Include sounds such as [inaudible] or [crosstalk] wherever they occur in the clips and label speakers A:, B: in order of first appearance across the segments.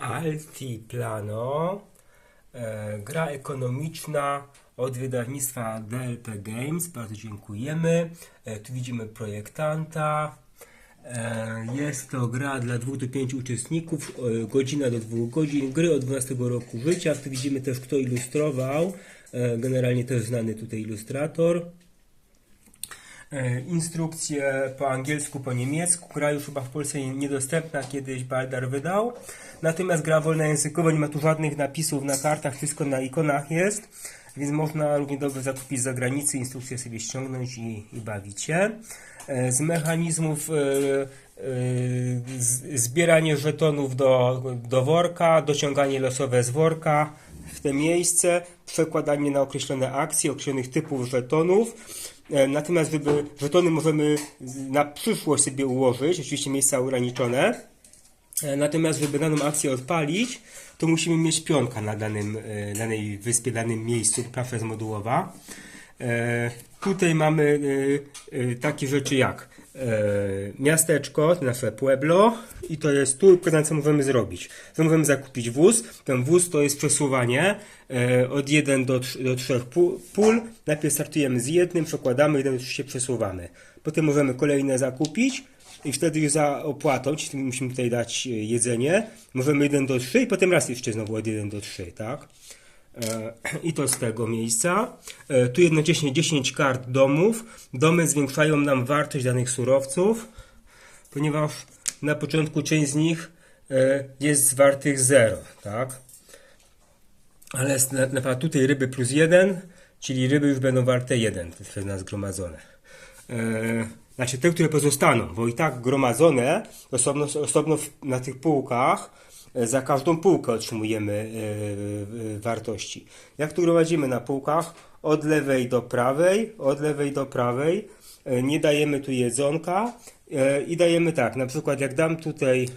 A: Altiplano, e, gra ekonomiczna od wydawnictwa DLP Games. Bardzo dziękujemy. E, tu widzimy projektanta. E, jest to gra dla 2 do 5 uczestników, godzina do 2 godzin, gry od 12 roku życia. Tu widzimy też kto ilustrował. Generalnie też znany tutaj ilustrator. E, Instrukcje po angielsku, po niemiecku. Gra już chyba w Polsce niedostępna, kiedyś Baldar wydał. Natomiast gra wolnojęzykowa, nie ma tu żadnych napisów na kartach, wszystko na ikonach jest. Więc można równie dobrze zakupić z zagranicy, instrukcję sobie ściągnąć i, i bawić się. E, Z mechanizmów e, zbieranie żetonów do, do worka, dociąganie losowe z worka w te miejsce, przekładanie na określone akcje, określonych typów żetonów. E, Natomiast żeby żetony możemy na przyszłość sobie ułożyć, oczywiście miejsca ograniczone. E, Natomiast, żeby daną akcję odpalić, to musimy mieć pionka na danym, e, danej wyspie, danym miejscu. Prawa jest modułowa. Tutaj mamy e, e, takie rzeczy jak e, miasteczko, nasze pueblo i to jest tu, co możemy zrobić. Możemy zakupić wóz. Ten wóz to jest przesuwanie e, od 1 do, do 3 pól. Najpierw startujemy z jednym, przekładamy ten się przesuwamy. Potem możemy kolejne zakupić i wtedy już za opłatą, czyli musimy tutaj dać e, jedzenie, możemy 1 do 3 i potem raz jeszcze znowu od 1 do 3, tak? E, [clears throat] I to z tego miejsca. E, Tu jednocześnie 10 kart domów. Domy zwiększają nam wartość danych surowców, ponieważ na początku część z nich e, jest wartych 0, tak? Ale na, przykład tutaj ryby plus 1, czyli ryby już będą warte 1, to jest nas zgromadzone. Znaczy te, które pozostaną, bo i tak gromadzone osobno, osobno na tych półkach za każdą półkę otrzymujemy e, e, wartości. Jak tu gromadzimy na półkach? Od lewej do prawej, od lewej do prawej. E, nie dajemy tu jedzonka e, i dajemy tak, na przykład jak dam tutaj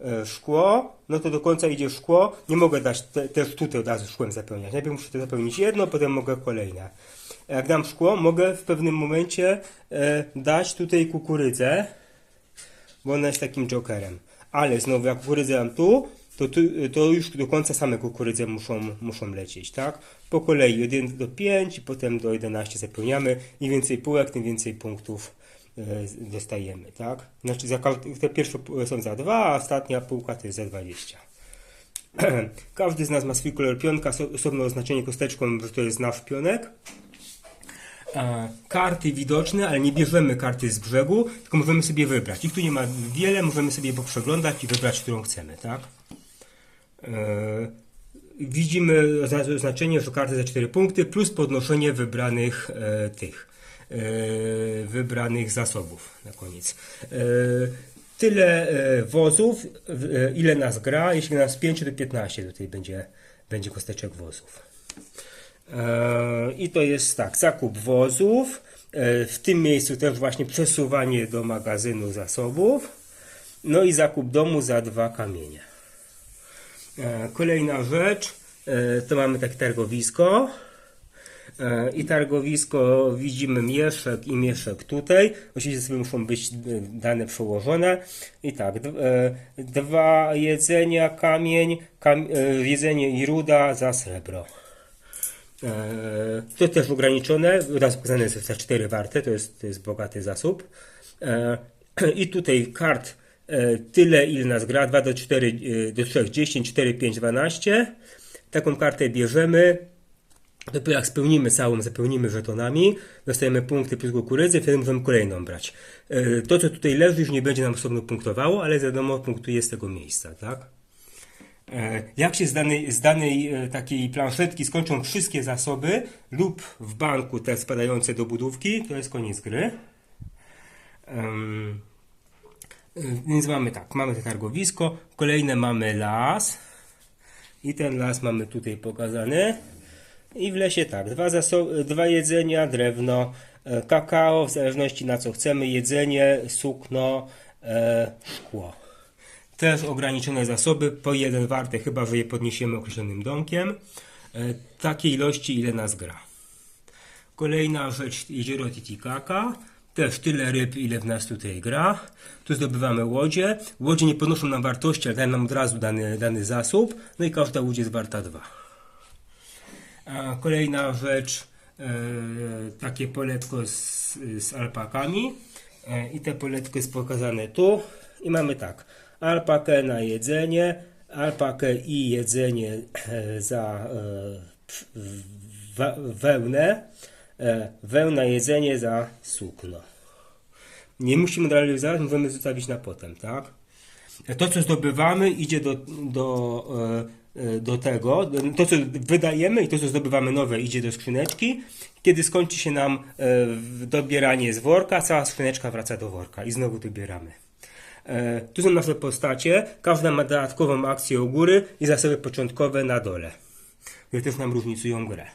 A: e, szkło, no to do końca idzie szkło. Nie mogę dać te, też tutaj od razu szkłem zapełniać. Najpierw muszę to zapełnić jedno, potem mogę kolejne. Jak dam szkło, mogę w pewnym momencie e, dać tutaj kukurydzę, bo ona jest takim jokerem. Ale znowu jak kukurydzę dam tu, to, to już do końca same kukurydze muszą, muszą lecieć, tak? Po kolei od 1 do 5 i potem do 11 zapełniamy. Im więcej półek, tym więcej punktów e, dostajemy, tak? Znaczy te pierwsze są za 2, a ostatnia półka to jest za 20. [clears throat] Każdy z nas ma swój kolor pionka, oso- osobne oznaczenie kosteczką, że to jest nasz pionek. E, Karty widoczne, ale nie bierzemy karty z brzegu, tylko możemy sobie wybrać. Ich tu nie ma wiele, możemy sobie poprzeglądać i wybrać, którą chcemy, tak? E, Widzimy oznaczenie, że karty za 4 punkty plus podnoszenie wybranych e, tych wybranych zasobów na koniec. Tyle wozów, ile nas gra, jeśli nas 5 do 15 tutaj będzie, będzie kosteczek wozów. E, I to jest tak, zakup wozów, e, w tym miejscu też właśnie przesuwanie do magazynu zasobów, no i zakup domu za dwa kamienie. E, Kolejna rzecz, to mamy takie targowisko. I targowisko widzimy mieszek i mieszek tutaj. Oczywiście sobie muszą być dane przełożone. I tak, dwa jedzenia, kamień, kam, jedzenie i ruda za srebro. E, To też ograniczone, raz pokazane jest za 4 warte, to jest, to jest bogaty zasób. E, [clears throat] I tutaj kart e, tyle, ile nas gra, 2 do 4, e, do 3, 10, 4, 5, 12. Taką kartę bierzemy. Dopiero jak spełnimy całą, zapełnimy żetonami, dostajemy punkty plus kukurydzy, wtedy możemy kolejną brać. To, co tutaj leży, już nie będzie nam osobno punktowało, ale wiadomo, punktuje z tego miejsca, tak? E, Jak się z danej, z danej e, takiej planszetki skończą wszystkie zasoby lub w banku te spadające do budówki, to jest koniec gry. E, Więc mamy tak, mamy to targowisko, kolejne mamy las i ten las mamy tutaj pokazany. I w lesie tak, dwa, zaso- dwa jedzenia, drewno, kakao, w zależności na co chcemy, jedzenie, sukno, e, szkło. Też ograniczone zasoby, po jeden warte, chyba że je podniesiemy określonym domkiem. E, Takie ilości, ile nas gra. Kolejna rzecz, jezioro Titicaca. też tyle ryb, ile w nas tutaj gra. Tu zdobywamy łodzie. Łodzie nie podnoszą nam wartości, ale dają nam od razu dany, dany zasób. No i każda łódź jest warta 2. A kolejna rzecz, e, takie poletko z, z alpakami. E, I te poletko jest pokazane tu. I mamy tak, alpakę na jedzenie, alpakę i jedzenie e, za e, wełnę, e, wełna jedzenie za sukno. Nie musimy realizować, możemy zostawić na potem, tak? To, co zdobywamy, idzie do, do, do tego. To, co wydajemy i to, co zdobywamy nowe, idzie do skrzyneczki. Kiedy skończy się nam dobieranie z worka, cała skrzyneczka wraca do worka i znowu dobieramy. E, Tu są nasze postacie. Każda ma dodatkową akcję u góry i zasoby początkowe na dole. Które też nam różnicują grę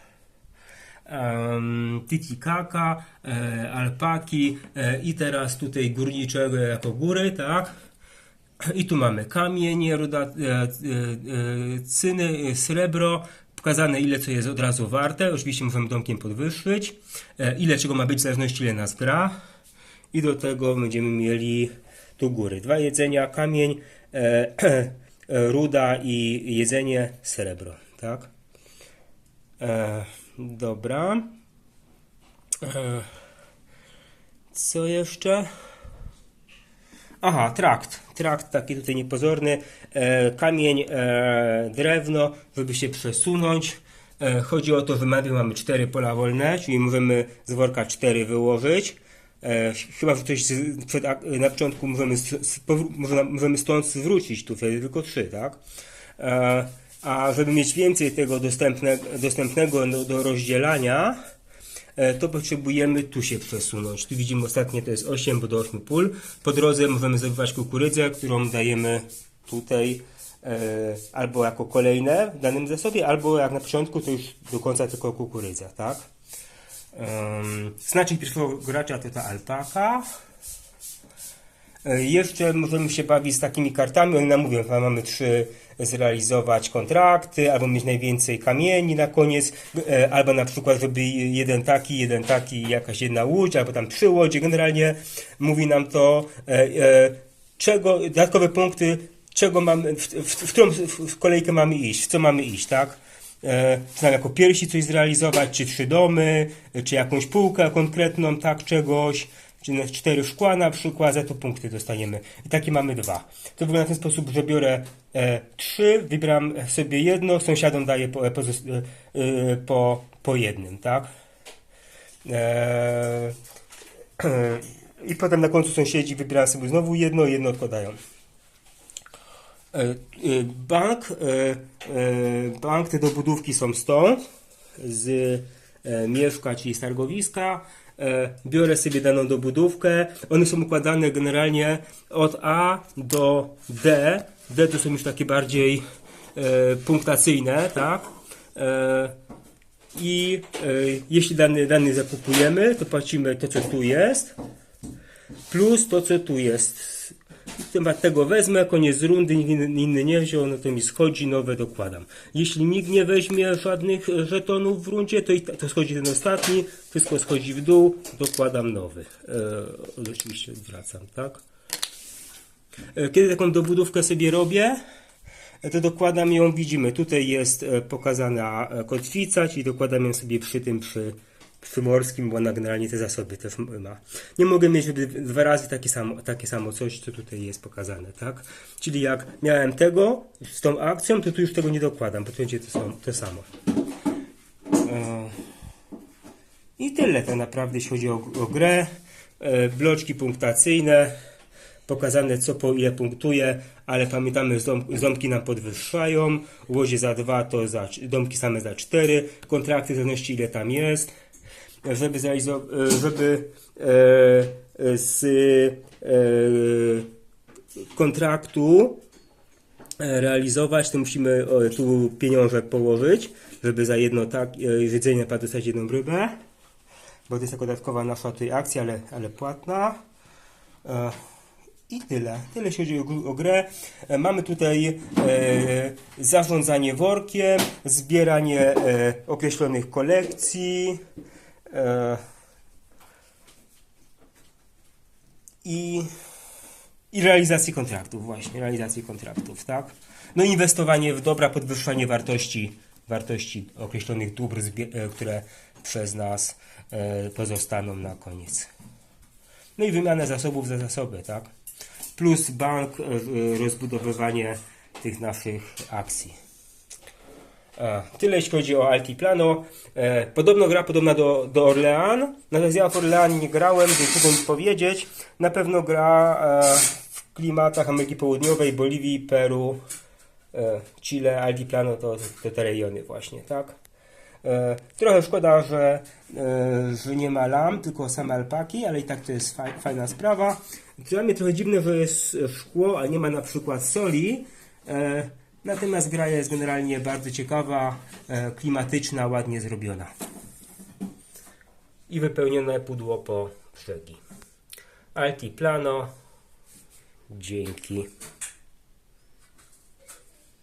A: um, Titicaca, e, alpaki e, i teraz tutaj górniczego jako góry, tak? I tu mamy kamień, ruda, e, e, e, cyny, srebro, pokazane ile co jest od razu warte. Oczywiście możemy domkiem podwyższyć. E, ile czego ma być w zależności ile nas gra. I do tego będziemy mieli tu góry. Dwa jedzenia, kamień, e, [clears throat] e, ruda i jedzenie, srebro, tak? E, dobra. E, co jeszcze? Aha, trakt. Trakt taki tutaj niepozorny. E, kamień, e, drewno, żeby się przesunąć. E, chodzi o to, że mamy, mamy pola wolne, czyli możemy z worka cztery wyłożyć. E, chyba, że z, przed, na początku możemy, możemy, stąd zwrócić, tu wtedy tylko trzy, tak? E, a żeby mieć więcej tego dostępne, dostępnego do, do rozdzielania, e, to potrzebujemy tu się przesunąć. Tu widzimy ostatnie to jest 8, bo do 8 pól. Po drodze możemy zdobywać kukurydzę, którą dajemy tutaj albo jako kolejne w danym zasobie, albo jak na początku to już do końca tylko kukurydza, tak? Um, znacznik pierwszego gracza to ta alpaka. E, Jeszcze możemy się bawić z takimi kartami. One nam mówią, mamy trzy zrealizować kontrakty, albo mieć najwięcej kamieni na koniec, e, albo na przykład, żeby jeden taki, jeden taki, jakaś jedna łódź, albo tam trzy łodzie. Generalnie mówi nam to, e, czego, dodatkowe punkty, czego mamy, w, w, w którą w kolejkę mamy iść, w co mamy iść, tak? E, czy tam jako pierwsi coś zrealizować, czy trzy domy, czy jakąś półkę konkretną, tak, czegoś, czy na cztery szkła na przykład, za to punkty dostaniemy. I takie mamy dwa. To wygląda w ten sposób, że biorę e, trzy, wybieram sobie jedno, sąsiadom daję po, e, pozos- e, po, po jednym, tak? E, [clears throat] I potem na końcu sąsiedzi wybierają sobie znowu jedno, jedno odkładają. E, e, Bank, e, bank, te dobudówki są stąd, z Mieszka, czyli z targowiska. Biorę sobie daną dobudówkę. One są układane generalnie od A do D. D to są już takie bardziej punktacyjne, tak? I jeśli dany, dany zakupujemy, to płacimy to, co tu jest, plus to, co tu jest. Temat tego wezmę, koniec rundy, nikt inny nie wziął, no to mi schodzi, nowe dokładam. Jeśli nikt nie weźmie żadnych e, żetonów w rundzie, to, to schodzi ten ostatni, wszystko schodzi w dół, dokładam nowy. E, oczywiście wracam, tak? E, Kiedy taką dobudówkę sobie robię, e, to dokładam ją, widzimy, tutaj jest e, pokazana kotwica, czyli dokładam ją sobie przy tym, przy, przy morskim, bo ona generalnie te zasoby też ma. Nie mogę mieć dwa razy takie samo, takie samo coś, co tutaj jest pokazane, tak? Czyli jak miałem tego z tą akcją, to tu już tego nie dokładam, bo to będzie to samo. To samo. E, I tyle tak naprawdę, jeśli chodzi o, o grę. E, Bloczki punktacyjne, pokazane co po ile punktuje, ale pamiętamy, domki nam podwyższają, łodzie za dwa to za, domki same za cztery, kontrakty w zależności ile tam jest, żeby, e, żeby e, e, z kontraktu realizować, to musimy tu pieniążek położyć, żeby za jedno tak jedzenie dostać jedną rybę, bo to jest jako dodatkowa nasza tutaj akcja, ale, ale płatna. I tyle. Tyle jeśli chodzi o, o grę. Mamy tutaj e, zarządzanie workiem, zbieranie e, określonych kolekcji. E, i, i realizacji kontraktów, właśnie, realizacji kontraktów, tak? No inwestowanie w dobra, podwyższanie wartości, wartości określonych dóbr, e, które przez nas e, pozostaną na koniec. No i wymianę zasobów za zasoby, tak? Plus bank, rozbudowywanie tych naszych akcji. E, Tyle jeśli chodzi o Altiplano. E, Podobno gra podobna do, do Orlean, natomiast ja w Orlean nie grałem, więc trudno mi powiedzieć. Na pewno gra e, w klimatach Ameryki Południowej, Boliwii, Peru, Chile, Altiplano to, to te rejony właśnie, tak? Trochę szkoda, że, że nie ma lam, tylko same alpaki, ale i tak to jest faj, fajna sprawa. Dla mnie trochę dziwne, że jest szkło, a nie ma na przykład soli. Natomiast gra jest generalnie bardzo ciekawa, e, klimatyczna, ładnie zrobiona. I wypełnione pudło po brzegi. Altiplano. Dzięki.